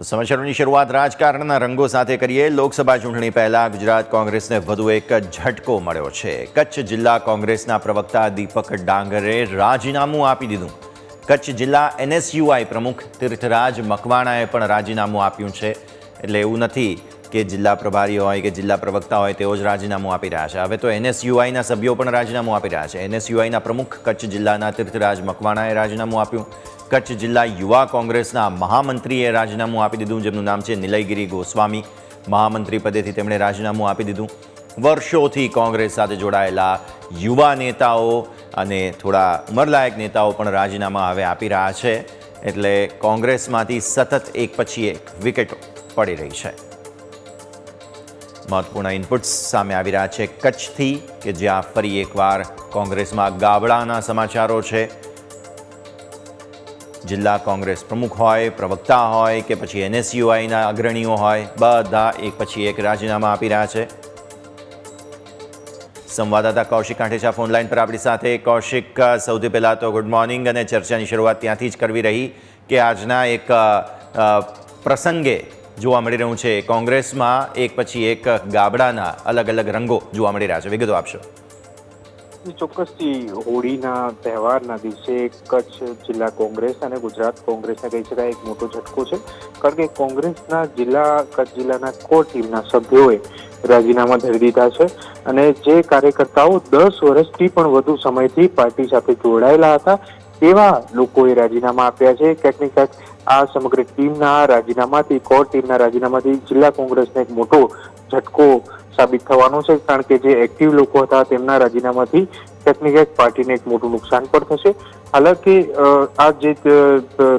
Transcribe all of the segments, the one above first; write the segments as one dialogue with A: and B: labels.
A: તો સમાચારોની શરૂઆત રાજકારણના રંગો સાથે કરીએ. લોકસભા ચૂંટણી પહેલા ગુજરાત કોંગ્રેસને વધુ એક ઝટકો મળ્યો છે. કચ્છ જિલ્લા કોંગ્રેસના પ્રવક્તા દીપક ડાંગરે રાજીનામું આપી દીધું. કચ્છ જિલ્લા એનએસયુઆઈ પ્રમુખ તીર્થરાજ મકવાણાએ પણ રાજીનામું આપ્યું છે. એટલે એવું નથી કે જિલ્લા પ્રભારી હોય કે જિલ્લા પ્રવક્તા હોય તેઓ જ રાજીનામું આપી રહ્યા છે. હવે તો એનએસયુઆઈના સભ્યો પણ રાજીનામું આપી રહ્યા છે. એનએસયુઆઈના પ્રમુખ કચ્છ જિલ્લાના તીર્થરાજ મકવાણાએ રાજીનામું આપ્યું. કચ્છ જિલ્લા યુવા કોંગ્રેસના મહામંત્રીએ રાજીનામું આપી દીધું, જેમનું નામ છે નિલયગીરી ગોસ્વામી. મહામંત્રી પદેથી તેમણે રાજીનામું આપી દીધું. વર્ષોથી કોંગ્રેસ સાથે જોડાયેલા યુવા નેતાઓ અને થોડા ઉંમરલાયક નેતાઓ પણ રાજીનામા હવે આપી રહ્યા છે. એટલે કોંગ્રેસમાંથી સતત એક પછી એક વિકેટો પડી રહી છે. મહત્વપૂર્ણ ઇનપુટ્સ સામે આવી રહ્યા છે કચ્છથી, કે જ્યાં ફરી એકવાર કોંગ્રેસમાં ગાબડાના સમાચારો છે. જિલ્લા કોંગ્રેસ પ્રમુખ હોય, પ્રવક્તા હોય કે પછી એનએસયુઆઈના અગ્રણીઓ હોય, બધા એક પછી એક રાજીનામા આપી રહ્યા છે. સંવાદદાતા કૌશિક કાંઠેચા ફોનલાઈન પર આપણી સાથે. કૌશિક, સૌથી પહેલાં તો ગુડ મોર્નિંગ અને ચર્ચાની શરૂઆત ત્યાંથી જ કરવી રહી કે આજના એક પ્રસંગે જોવા મળી રહ્યું છે. કોંગ્રેસમાં એક પછી એક ગાબડાના અલગ અલગ રંગો જોવા મળી રહ્યા છે. વિગતો આપશો.
B: ચોક્કસથી હોળીના તહેવારના દિવસે કચ્છ જિલ્લા કોંગ્રેસ અને ગુજરાત કોંગ્રેસને કહી શકાય એક મોટો ઝટકો છે. કારણ કે કોંગ્રેસના જિલ્લા, કચ્છ જિલ્લાના કોર ટીમના સભ્યોએ રાજીનામા ધરી દીધા છે અને જે કાર્યકર્તાઓ દસ વર્ષથી પણ વધુ સમયથી પાર્ટી સાથે જોડાયેલા હતા તેવા લોકોએ રાજીનામા આપ્યા છે. ક્યાંક ને ક્યાંક આ સમગ્ર ટીમના રાજીનામાથી, કોર ટીમના રાજીનામાથી જિલ્લા કોંગ્રેસને એક મોટો ઝટકો સાબિત થવાનું છે, કારણ કે જે એક્ટિવ લોકો હતા, તેમના રાજીનામાથી ક્યાંક ક્યાંક પાર્ટીને એક મોટું નુકસાન પણ થશે. હાલાકી આ જે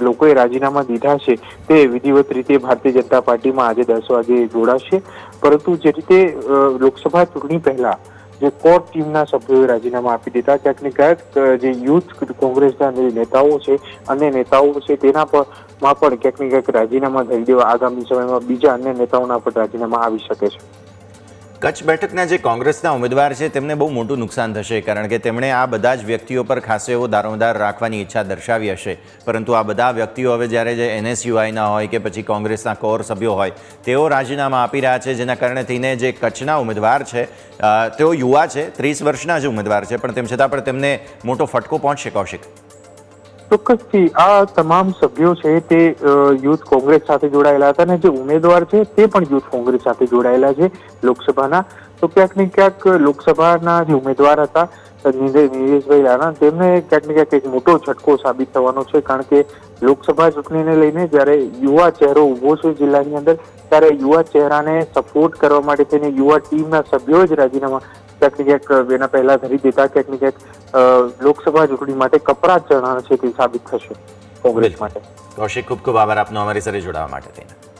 B: લોકોએ રાજીનામા દીધા છે, તે વિધિવત રીતે ભારતીય જનતા પાર્ટીમાં આજે દસ વાગે જોડાશે. પરંતુ જે રીતે લોકસભા ચૂંટણી પહેલા જે કોર ટીમના સભ્યોએ રાજીનામા આપી દીધા ક્યાંક ને ક્યાંક જે યુથ કોંગ્રેસના જે નેતાઓ છે, અન્ય નેતાઓ છે, તેના પરમાં પણ ક્યાંક ને ક્યાંક રાજીનામા થઈ દેવા આગામી સમયમાં બીજા અન્ય નેતાઓના પણ રાજીનામા આવી શકે છે.
A: કચ્છ બેઠકના જે કોંગ્રેસના ઉમેદવાર છે, તેમને બહુ મોટું નુકસાન થશે, કારણ કે તેમણે આ બધા જ વ્યક્તિઓ પર ખાસો એવો દારોમદાર રાખવાની ઈચ્છા દર્શાવી હશે. પરંતુ આ બધા વ્યક્તિઓ હવે જ્યારે જે એનએસયુઆઈના હોય કે પછી કોંગ્રેસના કોર સભ્યો હોય, તેઓ રાજીનામા આપી રહ્યા છે, જેના કારણે થઈને જે કચ્છના ઉમેદવાર છે તેઓ યુવા છે, ત્રીસ વર્ષના જ ઉમેદવાર છે, પણ તેમ છતાં પણ તેમને મોટો ફટકો પહોંચશે, કૌશિક.
B: ચોક્કસથી આ તમામ સભ્યો છે તે યુથ કોંગ્રેસ સાથે જોડાયેલા હતા અને જે ઉમેદવાર છે તે પણ યુથ કોંગ્રેસ સાથે જોડાયેલા છે લોકસભાના. તો ક્યાંક ને ક્યાંક લોકસભાના જે ઉમેદવાર હતા નિલે- નિલેશભાઈ રાણા, તેમને ક્યાંક ને ક્યાંક એક મોટો છટકો સાબિત થવાનો છે, કારણ કે લોકસભા ચૂંટણીને લઈને જ્યારે યુવા ચહેરો ઊભો છે જિલ્લાની અંદર, ત્યારે યુવા ચહેરાને સપોર્ટ કરવા માટે થઈને યુવા ટીમના સભ્યો જ રાજીનામા ક્યાંક ને ક્યાંક એના પહેલા ધરી દેતા ક્યાંક ક્યાંક લોકસભા ચૂંટણી માટે કપરા ચઢાણ છે તે સાબિત થશે કોંગ્રેસ માટે.
A: કૌશિક, ખૂબ ખૂબ આભાર આપનો અમારી સાથે જોડાવા માટે થઈને.